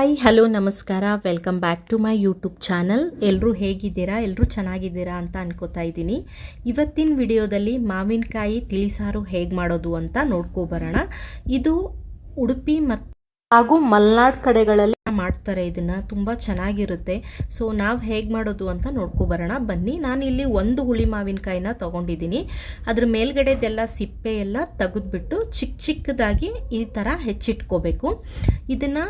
Hi hello ನಮಸ್ಕಾರ. Welcome back to my YouTube channel ಎಲ್ಲರೂ ಹೇಗಿದ್ದೀರಾ? ಎಲ್ಲರೂ ಚೆನ್ನಾಗಿದ್ದೀರಾ ಅಂತ ಅನ್ಕೋತಾ ಇದ್ದೀನಿ. ಇವತ್ತಿನ ವಿಡಿಯೋದಲ್ಲಿ ಮಾವಿನಕಾಯಿ ತಿಳಿಸಾರು ಹೇಗೆ ಮಾಡೋದು ಅಂತ ನೋಡ್ಕೊಬರೋಣ ಇದು ಉಡುಪಿ ಮತ್ತು ಹಾಗೂ ಮಲ್ನಾಡ್ ಕಡೆಗಳಲ್ಲಿ ಮಾಡ್ತಾರೆ. ಇದನ್ನು ತುಂಬ ಚೆನ್ನಾಗಿರುತ್ತೆ. ಸೊ ನಾವು ಹೇಗೆ ಮಾಡೋದು ಅಂತ ನೋಡ್ಕೊಬರೋಣ ಬನ್ನಿ, ನಾನು ಇಲ್ಲಿ ಒಂದು ಹುಳಿ ಮಾವಿನಕಾಯಿನ ತೊಗೊಂಡಿದ್ದೀನಿ. ಅದ್ರ ಮೇಲ್ಗಡೆದೆಲ್ಲ ಸಿಪ್ಪೆ ಎಲ್ಲ ತೆಗೆದ್ಬಿಟ್ಟು ಚಿಕ್ಕ ಚಿಕ್ಕದಾಗಿ ಈ ಥರ ಹೆಚ್ಚಿಟ್ಕೋಬೇಕು. ಇದನ್ನು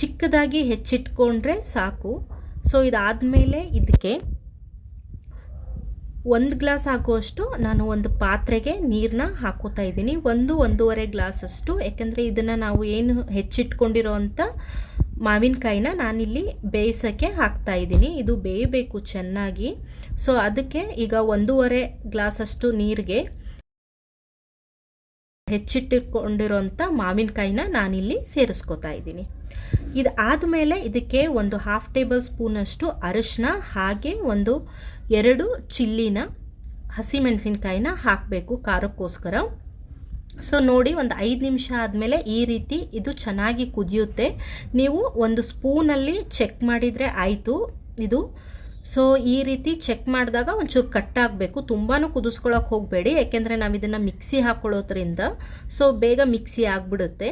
ಚಿಕ್ಕದಾಗಿ ಹೆಚ್ಚಿಟ್ಕೊಂಡ್ರೆ ಸಾಕು. ಸೊ ಇದಾದಮೇಲೆ ಇದಕ್ಕೆ ಒಂದು ಗ್ಲಾಸ್ ಹಾಕುವಷ್ಟು ನಾನು ಒಂದು ಪಾತ್ರೆಗೆ ನೀರನ್ನ ಹಾಕೋತಾ ಇದ್ದೀನಿ. ಒಂದು, ಒಂದೂವರೆ ಗ್ಲಾಸಷ್ಟು. ಯಾಕೆಂದರೆ ಇದನ್ನು ನಾವು ಏನು ಹೆಚ್ಚಿಟ್ಕೊಂಡಿರೋ ಅಂಥ ಮಾವಿನಕಾಯಿನ ನಾನಿಲ್ಲಿ ಬೇಯಿಸೋಕ್ಕೆ ಹಾಕ್ತಾ ಇದ್ದೀನಿ. ಇದು ಬೇಯಬೇಕು ಚೆನ್ನಾಗಿ. ಸೊ ಅದಕ್ಕೆ ಈಗ ಒಂದೂವರೆ ಗ್ಲಾಸಷ್ಟು ನೀರಿಗೆ ಹೆಚ್ಚಿಟ್ಟುಕೊಂಡಿರೋಂಥ ಮಾವಿನಕಾಯಿನ ನಾನಿಲ್ಲಿ ಸೇರಿಸ್ಕೋತಾ ಇದ್ದೀನಿ. ಇದು ಆದಮೇಲೆ ಇದಕ್ಕೆ ಒಂದು ಹಾಫ್ ಟೇಬಲ್ ಸ್ಪೂನಷ್ಟು ಅರಿಶಿನ, ಹಾಗೆ ಒಂದು ಎರಡು ಚಿಲ್ಲಿನ ಹಸಿಮೆಣಸಿನ್ಕಾಯಿನ ಹಾಕಬೇಕು ಖಾರಕ್ಕೋಸ್ಕರ. ಸೊ ನೋಡಿ ಒಂದು ಐದು ನಿಮಿಷ ಆದಮೇಲೆ ಈ ರೀತಿ ಇದು ಚೆನ್ನಾಗಿ ಕುದಿಯುತ್ತೆ. ನೀವು ಒಂದು ಸ್ಪೂನಲ್ಲಿ ಚೆಕ್ ಮಾಡಿದರೆ ಆಯಿತು. ಇದು ಸೊ ಈ ರೀತಿ ಚೆಕ್ ಮಾಡಿದಾಗ ಒಂಚೂರು ಕಟ್ಟಾಗಬೇಕು ತುಂಬಾ ಕುದಿಸ್ಕೊಳಕ್ಕೆ ಹೋಗಬೇಡಿ. ಯಾಕೆಂದರೆ ನಾವು ಇದನ್ನು ಮಿಕ್ಸಿ ಹಾಕ್ಕೊಳ್ಳೋದ್ರಿಂದ ಸೊ ಬೇಗ ಮಿಕ್ಸಿ ಆಗಿಬಿಡುತ್ತೆ.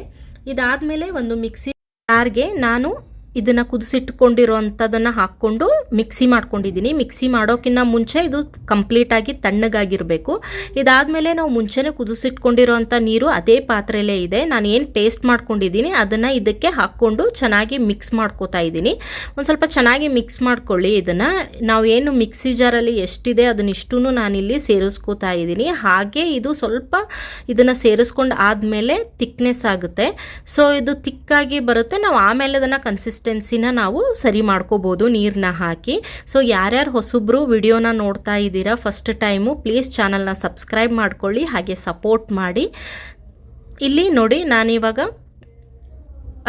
ಇದಾದಮೇಲೆ ಒಂದು ಮಿಕ್ಸಿ ಜಾರ್ಗೆ ನಾನು ಇದನ್ನು ಕುದಿಸಿಟ್ಕೊಂಡಿರೋ ಅಂಥದ್ದನ್ನು ಹಾಕ್ಕೊಂಡು ಮಿಕ್ಸಿ ಮಾಡ್ಕೊಂಡಿದ್ದೀನಿ. ಮಿಕ್ಸಿ ಮಾಡೋಕ್ಕಿಂತ ಮುಂಚೆ ಇದು ಕಂಪ್ಲೀಟಾಗಿ ತಣ್ಣಗಾಗಿರಬೇಕು. ಇದಾದಮೇಲೆ ನಾವು ಮುಂಚೆನೇ ಕುದಿಸಿಟ್ಕೊಂಡಿರೋ ಅಂಥ ನೀರು ಅದೇ ಪಾತ್ರೆಯಲ್ಲೇ ಇದೆ. ನಾನು ಏನು ಪೇಸ್ಟ್ ಮಾಡ್ಕೊಂಡಿದ್ದೀನಿ, ಅದನ್ನು ಇದಕ್ಕೆ ಹಾಕ್ಕೊಂಡು ಚೆನ್ನಾಗಿ ಮಿಕ್ಸ್ ಮಾಡ್ಕೋತಾ ಇದ್ದೀನಿ. ಒಂದು ಸ್ವಲ್ಪ ಚೆನ್ನಾಗಿ ಮಿಕ್ಸ್ ಮಾಡ್ಕೊಳ್ಳಿ ಇದನ್ನು. ನಾವು ಏನು ಮಿಕ್ಸಿ ಜಾರಲ್ಲಿ ಎಷ್ಟಿದೆ ಅದನ್ನಿಷ್ಟೂ ನಾನಿಲ್ಲಿ ಸೇರಿಸ್ಕೋತಾ ಇದ್ದೀನಿ. ಹಾಗೆ ಇದು ಸ್ವಲ್ಪ ಇದನ್ನು ಸೇರಿಸ್ಕೊಂಡು ಆದಮೇಲೆ ತಿಕ್ನೆಸ್ ಆಗುತ್ತೆ. ಸೊ ಇದು ತಿಕ್ಕಾಗಿ ಬರುತ್ತೆ. ನಾವು ಆಮೇಲೆ ಅದನ್ನು ಕನ್ಸಿಸ್ಟ್ ಕನ್ಸಿಸ್ಟೆನ್ಸಿನ ನಾವು ಸರಿ ಮಾಡ್ಕೋಬೋದು ನೀರನ್ನ ಹಾಕಿ. ಸೊ ಯಾರ್ಯಾರು ಹೊಸಬ್ರು ವಿಡಿಯೋನ ನೋಡ್ತಾ ಇದ್ದೀರಾ ಫಸ್ಟ್ ಟೈಮು ಪ್ಲೀಸ್ ಚಾನಲ್ನ ಸಬ್ಸ್ಕ್ರೈಬ್ ಮಾಡ್ಕೊಳ್ಳಿ, ಹಾಗೆ ಸಪೋರ್ಟ್ ಮಾಡಿ. ಇಲ್ಲಿ ನೋಡಿ ನಾನಿವಾಗ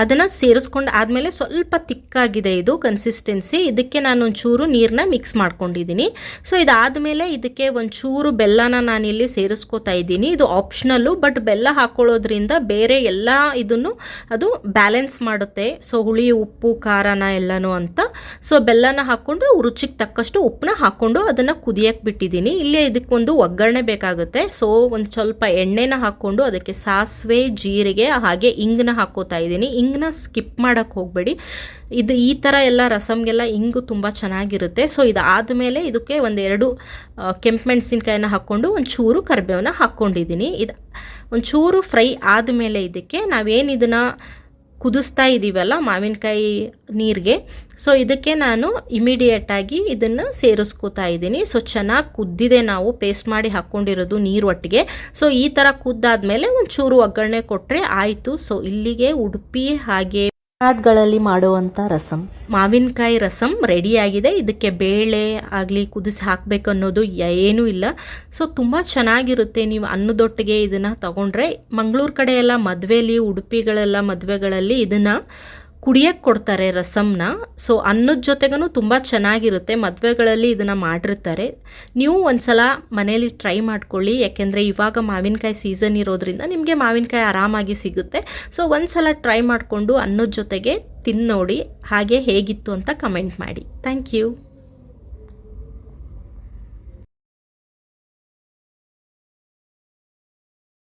ಅದನ್ನು ಸೇರಿಸ್ಕೊಂಡು ಆದಮೇಲೆ ಸ್ವಲ್ಪ ತಿಕ್ಕಾಗಿದೆ ಇದು ಕನ್ಸಿಸ್ಟೆನ್ಸಿ ಇದಕ್ಕೆ ನಾನು ಒಂಚೂರು ನೀರನ್ನ ಮಿಕ್ಸ್ ಮಾಡ್ಕೊಂಡಿದ್ದೀನಿ. ಸೊ ಇದಾದಮೇಲೆ ಇದಕ್ಕೆ ಒಂಚೂರು ಬೆಲ್ಲನ ನಾನಿಲ್ಲಿ ಸೇರಿಸ್ಕೋತಾ ಇದ್ದೀನಿ. ಇದು ಆಪ್ಷನಲ್ಲು ಬಟ್ ಬೆಲ್ಲ ಹಾಕ್ಕೊಳ್ಳೋದ್ರಿಂದ ಬೇರೆ ಎಲ್ಲ ಇದನ್ನು ಅದು ಬ್ಯಾಲೆನ್ಸ್ ಮಾಡುತ್ತೆ. ಸೊ ಹುಳಿ, ಉಪ್ಪು, ಖಾರನ ಎಲ್ಲನೂ ಅಂತ. ಸೊ ಬೆಲ್ಲನ ಹಾಕ್ಕೊಂಡು ರುಚಿಗೆ ತಕ್ಕಷ್ಟು ಉಪ್ಪನ್ನ ಹಾಕ್ಕೊಂಡು ಅದನ್ನು ಕುದಿಯಕ್ಕೆ ಬಿಟ್ಟಿದ್ದೀನಿ. ಇಲ್ಲಿ ಇದಕ್ಕೊಂದು ಒಗ್ಗರಣೆ ಬೇಕಾಗುತ್ತೆ. ಸೊ ಒಂದು ಸ್ವಲ್ಪ ಎಣ್ಣೆನ ಹಾಕ್ಕೊಂಡು ಅದಕ್ಕೆ ಸಾಸಿವೆ, ಜೀರಿಗೆ, ಹಾಗೆ ಇಂಗನ್ನ ಹಾಕೋತಾ ಇದ್ದೀನಿ. ಇಂಗನ್ನ ಸ್ಕಿಪ್ ಮಾಡೋಕ್ಕೆ ಹೋಗಬೇಡಿ. ಇದು ಈ ಥರ ಎಲ್ಲ ರಸಮ್ಗೆಲ್ಲ ಇಂಗು ತುಂಬ ಚೆನ್ನಾಗಿರುತ್ತೆ. ಸೊ ಇದು ಆದಮೇಲೆ ಇದಕ್ಕೆ ಒಂದೆರಡು ಕೆಂಪು ಮೆಣಸಿನ್ಕಾಯನ್ನ ಹಾಕ್ಕೊಂಡು ಒಂಚೂರು ಕರಿಬೇವನ್ನ ಹಾಕ್ಕೊಂಡಿದ್ದೀನಿ ಇದು ಒಂಚೂರು ಫ್ರೈ ಆದಮೇಲೆ ಇದಕ್ಕೆ ನಾವೇನು ಇದನ್ನು ಕುದಿಸ್ತಾ ಇದ್ದೀವಲ್ಲ ಮಾವಿನಕಾಯಿ ನೀರಿಗೆ. ಸೊ ಇದಕ್ಕೆ ನಾನು ಇಮಿಡಿಯೇಟಾಗಿ ಇದನ್ನು ಸೇರಿಸ್ಕೋತಾ ಇದ್ದೀನಿ. ಸೊ ಚೆನ್ನಾಗಿ ಕುದ್ದಿದೆ ನಾವು ಪೇಸ್ಟ್ ಮಾಡಿ ಹಾಕ್ಕೊಂಡಿರೋದು ನೀರು ಒಟ್ಟಿಗೆ. ಸೊ ಈ ಥರ ಕುದ್ದಾದ್ಮೇಲೆ ಒಂಚೂರು ಒಗ್ಗರಣೆ ಕೊಟ್ಟರೆ ಆಯಿತು. ಸೊ ಇಲ್ಲಿಗೆ ಉಡುಪಿ ಹಾಗೆ ಗಳಲ್ಲಿ ಮಾಡುವಂಥ ರಸಂ. ಮಾವಿನಕಾಯಿ ರಸಂ ರೆಡಿಯಾಗಿದೆ. ಇದಕ್ಕೆ ಬೇಳೆ ಆಗಲಿ ಕುದಿಸಿ ಹಾಕಬೇಕು ಅನ್ನೋದು ಏನೂ ಇಲ್ಲ. ಸೊ ತುಂಬ ಚೆನ್ನಾಗಿರುತ್ತೆ. ನೀವು ಅನ್ನದೊಟ್ಟಿಗೆ ಇದನ್ನು ತಗೊಂಡ್ರೆ, ಮಂಗಳೂರು ಕಡೆ ಎಲ್ಲ ಮದುವೆಯಲ್ಲಿ ಉಡುಪಿಗಳೆಲ್ಲ ಮದುವೆಗಳಲ್ಲಿ ಇದನ್ನು ಕುಡಿಯಕ್ಕೆ ಕೊಡ್ತಾರೆ ರಸಮ್ನ ಸೊ ಅನ್ನದ ಜೊತೆಗೂ ತುಂಬ ಚೆನ್ನಾಗಿರುತ್ತೆ. ಮದುವೆಗಳಲ್ಲಿ ಇದನ್ನು ಮಾಡಿರ್ತಾರೆ. ನೀವು ಒಂದ್ಸಲ ಮನೇಲಿ ಟ್ರೈ ಮಾಡ್ಕೊಳ್ಳಿ. ಯಾಕೆಂದರೆ ಇವಾಗ ಮಾವಿನಕಾಯಿ ಸೀಸನ್ ಇರೋದ್ರಿಂದ ನಿಮಗೆ ಮಾವಿನಕಾಯಿ ಆರಾಮಾಗಿ ಸಿಗುತ್ತೆ. ಸೊ ಒಂದ್ಸಲ ಟ್ರೈ ಮಾಡಿಕೊಂಡು ಅನ್ನದ ಜೊತೆಗೆ ತಿನ್ನೋಡಿ. ಹಾಗೆ ಹೇಗಿತ್ತು ಅಂತ ಕಮೆಂಟ್ ಮಾಡಿ. Thank you